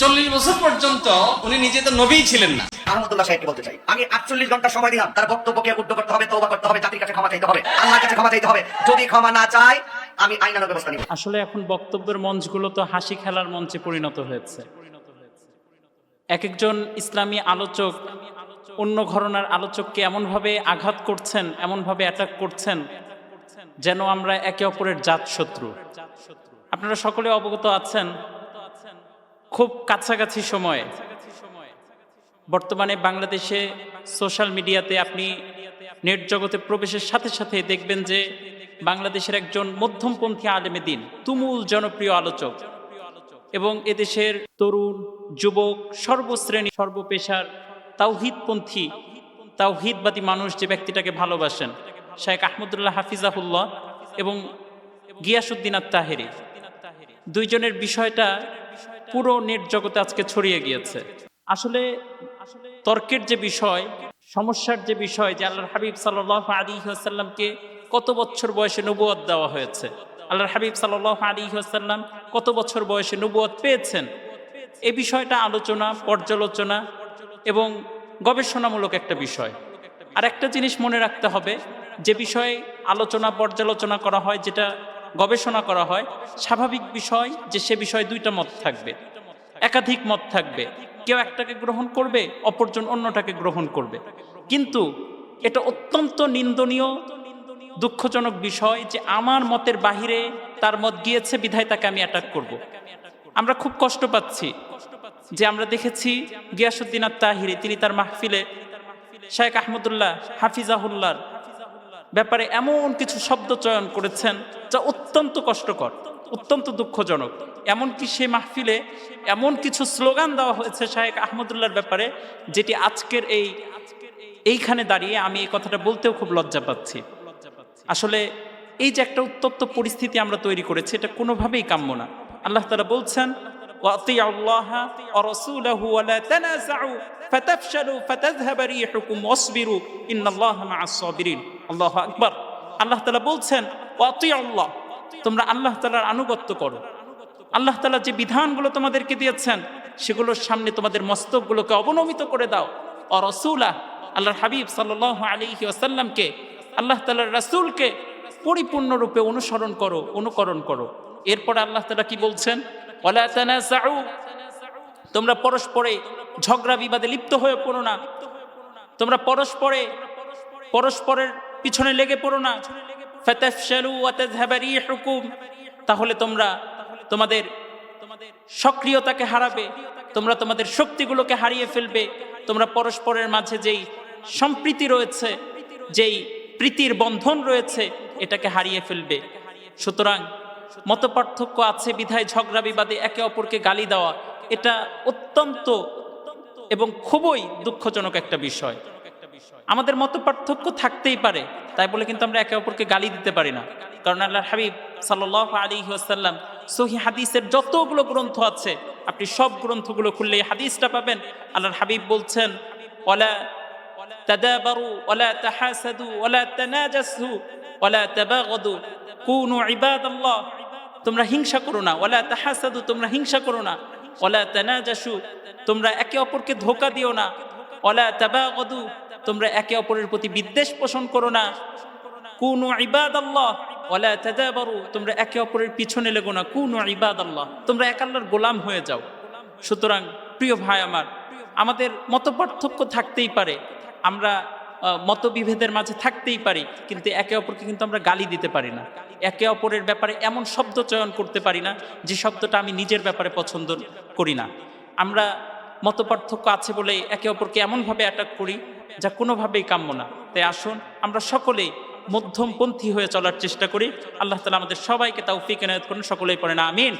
চল্লিশ বছর পর্যন্ত উনি নিজে তো নবী ছিলেন না। আহমদুল্লাহ সাহেবকে বলতে চাই? আমি আটচল্লিশ ঘণ্টা সময় দিলাম। তার বক্তব্যকে উদ্ধ করতে হবে তৌবা করতে হবে জাতির কাছে ক্ষমা চাইতে হবে আল্লাহর কাছে ক্ষমা চাইতে হবে। যদি ক্ষমা না চায় আমি আইনানুগ ব্যবস্থা নিব। আসলে এখন বক্তব্যের মঞ্চগুলো তো হাসি খেলার মঞ্চে পরিণত হয়েছে। এক একজন ইসলামী আলোচক অন্য ঘরনার আলোচককে এমনভাবে আঘাত করছেন এমনভাবে অ্যাটাক করছেন যেন আমরা একে অপরের জাত শত্রু। আপনারা সকলে অবগত আছেন খুব কাছাকাছি সময়ে। বর্তমানে বাংলাদেশে সোশ্যাল মিডিয়াতে আপনি নেট জগতে প্রবেশের সাথে সাথে দেখবেন যে বাংলাদেশের একজন মধ্যমপন্থী আলেমে দিন, তুমুল জনপ্রিয় আলোচক এবং এদেশের তরুণ, যুবক, সর্বশ্রেণী, সর্বপেশার তাওহিদপন্থী, তাওহিদবাদী মানুষ যে ব্যক্তিটাকে ভালোবাসেন, শেখ আহমদুল্লাহ হাফিজাহুল্লাহ এবং গিয়াসুদ্দিন আত্মাহেরি দুইজনের বিষয়টা পুরো নেট জগতে আজকে ছড়িয়ে গিয়েছে। আসলে তর্কের যে বিষয়, সমস্যার যে বিষয় যে আল্লাহর হাবিব সাল্লাহ আলী আসাল্লামকে কত বছর বয়সে নবুয়ত দেওয়া হয়েছে, আল্লাহর হাবিব সাল্লাহ আলী আসাল্লাম কত বছর বয়সে নবুয়ত পেয়েছেন, এ বিষয়টা আলোচনা, পর্যালোচনা এবং গবেষণামূলক একটা বিষয়। আর একটা জিনিস মনে রাখতে হবে, যে বিষয়ে আলোচনা, পর্যালোচনা করা হয় যেটা গবেষণা করা হয়, স্বাভাবিক বিষয় যে সে বিষয়ে দুইটা মত থাকবে। একাধিক মত থাকবে। কেউ একটাকে গ্রহণ করবে, অপরজন অন্যটাকে গ্রহণ করবে। কিন্তু এটা অত্যন্ত নিন্দনীয়, দুঃখজনক বিষয় যে আমার মতের বাহিরে তার মত গিয়েছে, বিধায় তাকে আমি অ্যাটাক করব। আমরা খুব কষ্ট পাচ্ছি যে আমরা দেখেছি গিয়াসুদ্দিন আত্মাহিরি, তিনি তার মাহফিলে শেখ আহমদুল্লাহ হাফিজাহুল্লার ব্যাপারে এমন কিছু শব্দ চয়ন করেছেন যা অত্যন্ত কষ্টকর, অত্যন্ত দুঃখজনক। এমনকি সে মাহফিলে এমন কিছু স্লোগান দেওয়া হয়েছে শাহেক আহমদুল্লাহর ব্যাপারে, যেটি আজকের এই, এইখানে দাঁড়িয়ে আমি এই কথাটা বলতেও খুব লজ্জা পাচ্ছি। আসলে এই যে একটা উত্তপ্ত পরিস্থিতি আমরা তৈরি করেছি, এটা কোনোভাবেই কাম্য না। আল্লাহ তারা বলছেন আল্লাহ ফাতাফশালু ফাতাযহাবা রিহুকুম ওয়াসবিরু ইন্নাল্লাহা মাআস সাবিরিন। আল্লাহু আকবার। আল্লাহ তাআলা বলছেন আল্লাহ তোমরা আল্লাহ তাআলার আনুগত্য করো। আল্লাহ তাআলা যে বিধানগুলো তোমাদেরকে দিয়েছেন, সেগুলোর সামনে তোমাদের মস্তকগুলোকে অবনমিত করে দাও। ও রসুলা আল্লাহর হাবিব সাল্লাল্লাহু আলাইহি ওয়াসাল্লামকে, আল্লাহ তাআলার রাসূলকে পরিপূর্ণরূপে অনুসরণ করো, অনুকরণ করো। এরপর আল্লাহ তাআলা কি বলছেন? ওয়ালা তানাসাউ তোমরা পরস্পরে ঝগড়া বিবাদে লিপ্ত হয়ে পড়ো না। তোমরা পরস্পরে, পরস্পরের পিছনে লেগে পড়ো না। তাহলে তোমরা তোমাদের তোমাদের সক্রিয়তাকে হারাবে। তোমরা তোমাদের শক্তিগুলোকে হারিয়ে ফেলবে। তোমরা পরস্পরের মাঝে যেই সম্প্রীতি রয়েছে, যেই প্রীতির বন্ধন রয়েছে, এটাকে হারিয়ে ফেলবে। সুতরাং মতপার্থক্য আছে বিধায় ঝগড়া বিবাদে একে অপরকে গালি দেওয়া। এটা অত্যন্ত এবং খুবই দুঃখজনক একটা বিষয়। আমাদের মত পার্থক্য থাকতেই পারে, তাই বলে কিন্তু আমরা একে অপরকে গালি দিতে পারি না। কারণ আল্লাহ হাবিব সাল আলী আসাল্লাম সহি হাদিসের যতগুলো গ্রন্থ আছে, আপনি সব গ্রন্থগুলো খুললে হাদিসটা পাবেন। আল্লাহ হাবিব বলছেন ওলা তাদাবারু ওলা তাহাসাদু ওলা তানাজাসু ওলা তাবাগদু, কুনু ইবাদাল্লাহ। তোমরা হিংসা করো না ওলা তাহাসাদু, তোমরা হিংসা করো না। ওলা তানাজাসু, তোমরা একে অপরকে ধোকা দিও না। ওলা তাবাগদু, তোমরা একে অপরের প্রতি বিদ্বেষ পোষণ করো না। কুনু ইবাদ আল্লাহ ওলা তাদাবারু, তোমরা একে অপরের পিছনে লেগো না। কুনু ইবাদ আল্লাহ তোমরা এক আল্লাহর গোলাম হয়ে যাও। সুতরাং, প্রিয় ভাই আমার, আমাদের মত পার্থক্য থাকতেই পারে। আমরা মতবিভেদের মাঝে থাকতেই পারি, কিন্তু একে অপরকে কিন্তু আমরা গালি দিতে পারি না। একে অপরের ব্যাপারে এমন শব্দ চয়ন করতে পারি না, যে শব্দটা আমি নিজের ব্যাপারে পছন্দ করি না। আমরা মত পার্থক্য আছে বলে একে অপরকে এমনভাবে অ্যাটাক করি, যা কোনোভাবেই কাম্য না। তাই আসুন, আমরা সকলেই মধ্যমপন্থী হয়ে চলার চেষ্টা করি। আল্লাহ তালা আমাদের সবাইকে তাও ফিক এনায়ত করুন, সকলেই পড়ে না আমিন।